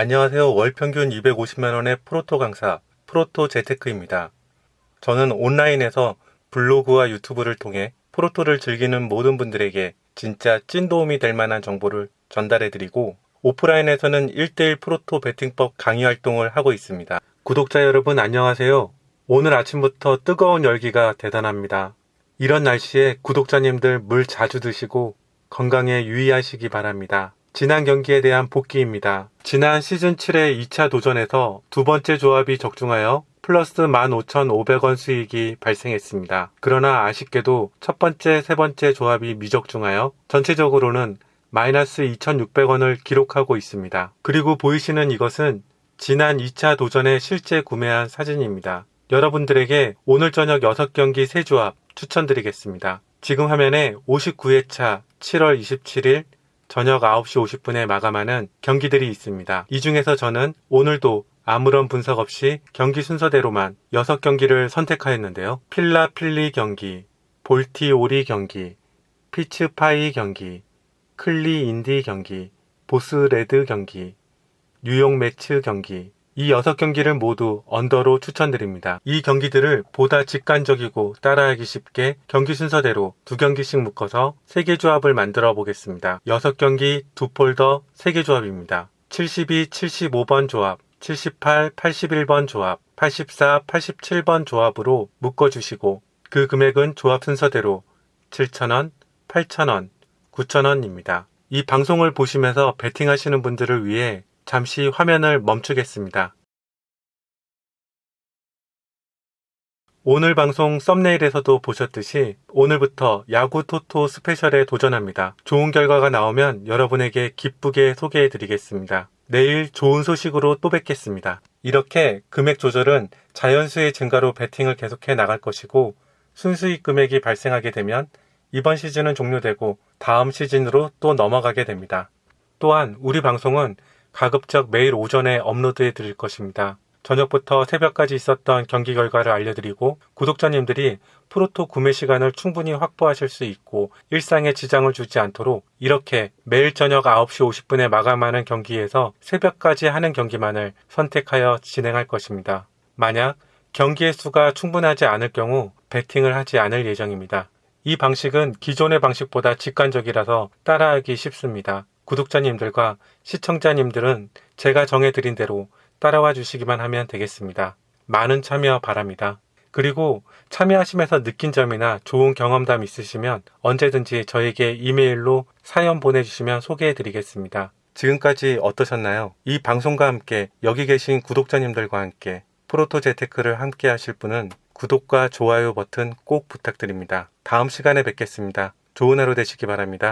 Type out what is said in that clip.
안녕하세요. 월 평균 250만원의 프로토 강사, 프로토 재테크입니다. 저는 온라인에서 블로그와 유튜브를 통해 프로토를 즐기는 모든 분들에게 진짜 찐 도움이 될 만한 정보를 전달해드리고 오프라인에서는 1대1 프로토 베팅법 강의 활동을 하고 있습니다. 구독자 여러분 안녕하세요. 오늘 아침부터 뜨거운 열기가 대단합니다. 이런 날씨에 구독자님들 물 자주 드시고 건강에 유의하시기 바랍니다. 지난 경기에 대한 복귀입니다. 지난 시즌 7의 2차 도전에서 두 번째 조합이 적중하여 플러스 15,500원 수익이 발생했습니다. 그러나 아쉽게도 첫 번째, 세 번째 조합이 미적중하여 전체적으로는 마이너스 2,600원을 기록하고 있습니다. 그리고 보이시는 이것은 지난 2차 도전에 실제 구매한 사진입니다. 여러분들에게 오늘 저녁 6경기 3조합 추천드리겠습니다. 지금 화면에 59회차 7월 27일 저녁 9시 50분에 마감하는 경기들이 있습니다. 이 중에서 저는 오늘도 아무런 분석 없이 경기 순서대로만 6경기를 선택하였는데요. 필라 필리 경기, 볼티 오리 경기, 피츠 파이 경기, 클리 인디 경기, 보스 레드 경기, 뉴욕 매츠 경기, 이 6경기를 모두 언더로 추천드립니다. 이 경기들을 보다 직관적이고 따라하기 쉽게 경기 순서대로 두 경기씩 묶어서 3개 조합을 만들어 보겠습니다. 6경기 두 폴더 3개 조합입니다. 72, 75번 조합, 78, 81번 조합, 84, 87번 조합으로 묶어주시고 그 금액은 조합 순서대로 7,000원, 8,000원, 9,000원입니다. 이 방송을 보시면서 베팅하시는 분들을 위해 잠시 화면을 멈추겠습니다. 오늘 방송 썸네일에서도 보셨듯이 오늘부터 야구 토토 스페셜에 도전합니다. 좋은 결과가 나오면 여러분에게 기쁘게 소개해 드리겠습니다. 내일 좋은 소식으로 또 뵙겠습니다. 이렇게 금액 조절은 자연수의 증가로 베팅을 계속해 나갈 것이고 순수익 금액이 발생하게 되면 이번 시즌은 종료되고 다음 시즌으로 또 넘어가게 됩니다. 또한 우리 방송은 가급적 매일 오전에 업로드해 드릴 것입니다. 저녁부터 새벽까지 있었던 경기 결과를 알려드리고 구독자님들이 프로토 구매 시간을 충분히 확보하실 수 있고 일상에 지장을 주지 않도록 이렇게 매일 저녁 9시 50분에 마감하는 경기에서 새벽까지 하는 경기만을 선택하여 진행할 것입니다. 만약 경기의 수가 충분하지 않을 경우 베팅을 하지 않을 예정입니다. 이 방식은 기존의 방식보다 직관적이라서 따라하기 쉽습니다. 구독자님들과 시청자님들은 제가 정해드린 대로 따라와 주시기만 하면 되겠습니다. 많은 참여 바랍니다. 그리고 참여하시면서 느낀 점이나 좋은 경험담 있으시면 언제든지 저에게 이메일로 사연 보내주시면 소개해 드리겠습니다. 지금까지 어떠셨나요? 이 방송과 함께 여기 계신 구독자님들과 함께 프로토 재테크를 함께 하실 분은 구독과 좋아요 버튼 꼭 부탁드립니다. 다음 시간에 뵙겠습니다. 좋은 하루 되시기 바랍니다.